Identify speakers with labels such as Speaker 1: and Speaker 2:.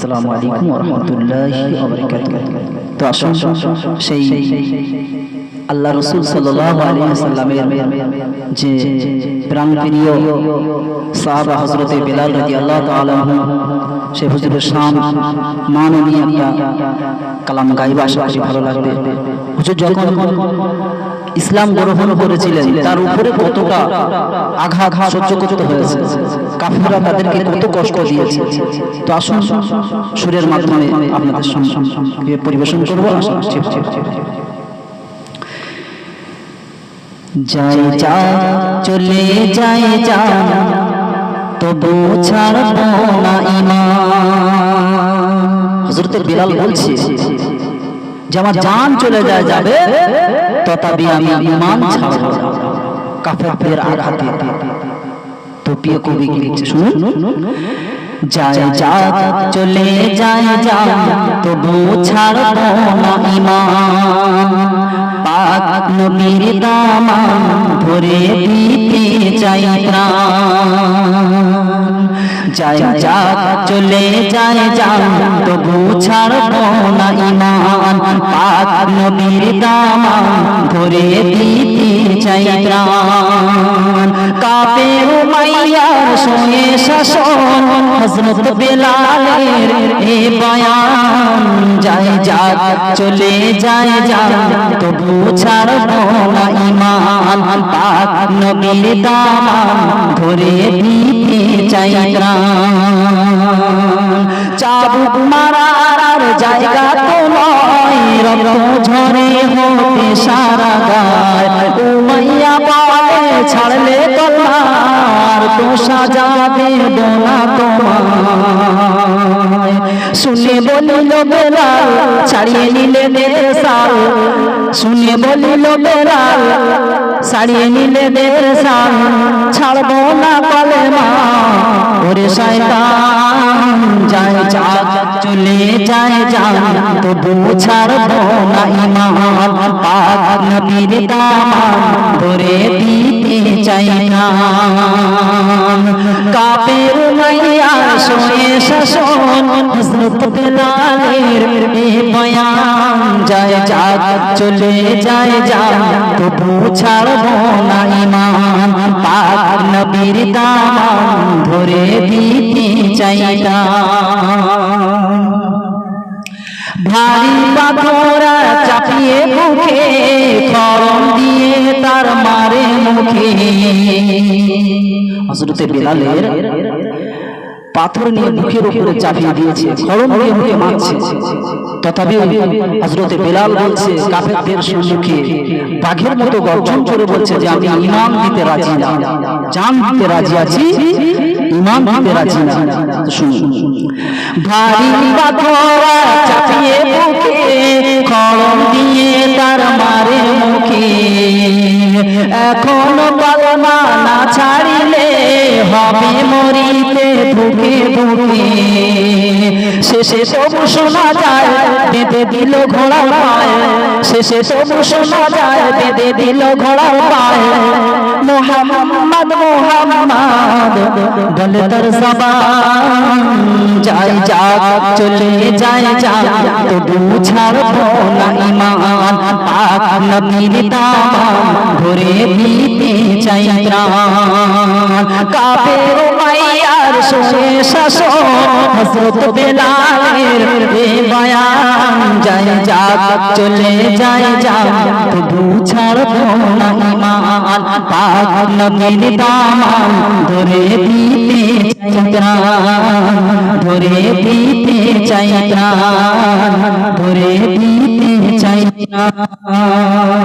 Speaker 1: আসসালামু আলাইকুম রাহমাতুল্লাহি তো আসুন সেই আল্লাহ রাসূল সাল্লাল্লাহু আলাইহি ওয়াসাল্লামের যে প্রাণপ্রিয় সাহাবা হযরতে বিলাল রাদিয়াল্লাহু তাআলা একটা কালাম গাইবা আশা করি ভালো লাগবে। হুজুর যখন ইসলাম গ্রহণ করেছিলেন, তার উপরে কতটা আঘাত সহ্য করতে হয়েছে, কাফিররা তাদেরকে কত কষ্ট দিয়েছে, তো আসুন সুরের মাধ্যমে আপনাদের সঙ্গে পরিবেশন করব যাই যা, চলে যাই যা তবু ছাড়ব না ইমান হযরতে বিলাল বলছে, যে আমার জান চলে যায় যাবে, তথাপি আমি ইমান ছাড়ব কাফেরদের তো প্রিয় কবি লিখছে শুনুন। যায় যা চলে যায় যা তবু ছাড়ব না ইমান নবীর দামা ধরে দিতে চাই প্রাণ যায় যা চলে যায় যা তবু ছাড়ব না ইমান পাক নবীর দামা ধরে দিতে চাই প্রাণ শোয়ে শাসন হযরত বেলালের এ বয়ান যায় যা চলে যায় যা তবু ছাড়ব না ইমান। পাক নবীর দামান, ধরে দিতে চাই চাবুক মারার জায়গা তো নয়, রক্ত ঝরে হতে সারা গায়। উমাইয়া বলে, ছাড়লে কল্লার তো সাজাবে দোনা তোমায়। শুনে বলিল বেলাল, ছাড়িয়ে নিলে দেশাল শুনে বলিল বেলাল, ছাড়িয়ে নিলে দেশাল ছাড়বো না কলে মা ওরে শয়তান। যায় যা চলে যায় যা তবু ছাড়বো না ইমান। পাক নবীর দামান ধরে দিতে চাই না। কাপের মাইয়া শোয়ে শাসন, হযরত বেলালের এ বয়ান, যায় যা চলে যায় যা তবু ছাড়বো না ইমান পাক নবীর দামান ধরে দিতে চাই না। ভারী পাথরা চাপিয়ে বুকে খরম দিয়ে তার মারে মুখে। হযরতে বেলালের পাথর নিয়ে মুখের উপরে চাপিয়ে দিয়েছে খরম দিয়ে মুখে মারছে। তথাপি হযরতে বেলাল বলছে, কাফেরদের সম্মুখে বাঘের মতো গর্জন করে বলছে যে, আমি ইমান দিতে রাজি না। জান দিতে রাজি আছি ইমান দিতে রাজি না। শুনুন। ভারী পাথর চাপিয়ে এখনও পালনা না ছাড়িলে হবে মরিতে ধুকে ধুকে শেষে তবু শোনা যায়, বেঁধে দিল ঘোড়ার পায়। শেষে তবু শোনা যায়, বেঁধে দিল ঘোড়ার পায়। মোহাম্মদ মোহাম্মদ বলে তার জবান। যায় যা চলে যায় যা তবু ছাড়বো না ইমান। পাক নবীর দামান ধরে দিতে চাই প্রাণ। কাফের মাইয়ার শোয়ে শাসন, হযরত বেলালের এ বয়ান যায় যা চলে যায় যা তবু ছাড়বো না ইমান। পাক নবীর দামান, ধরে দিতে চাই ধরে দিতে চাই ধরে দিতে চাই প্রাণ।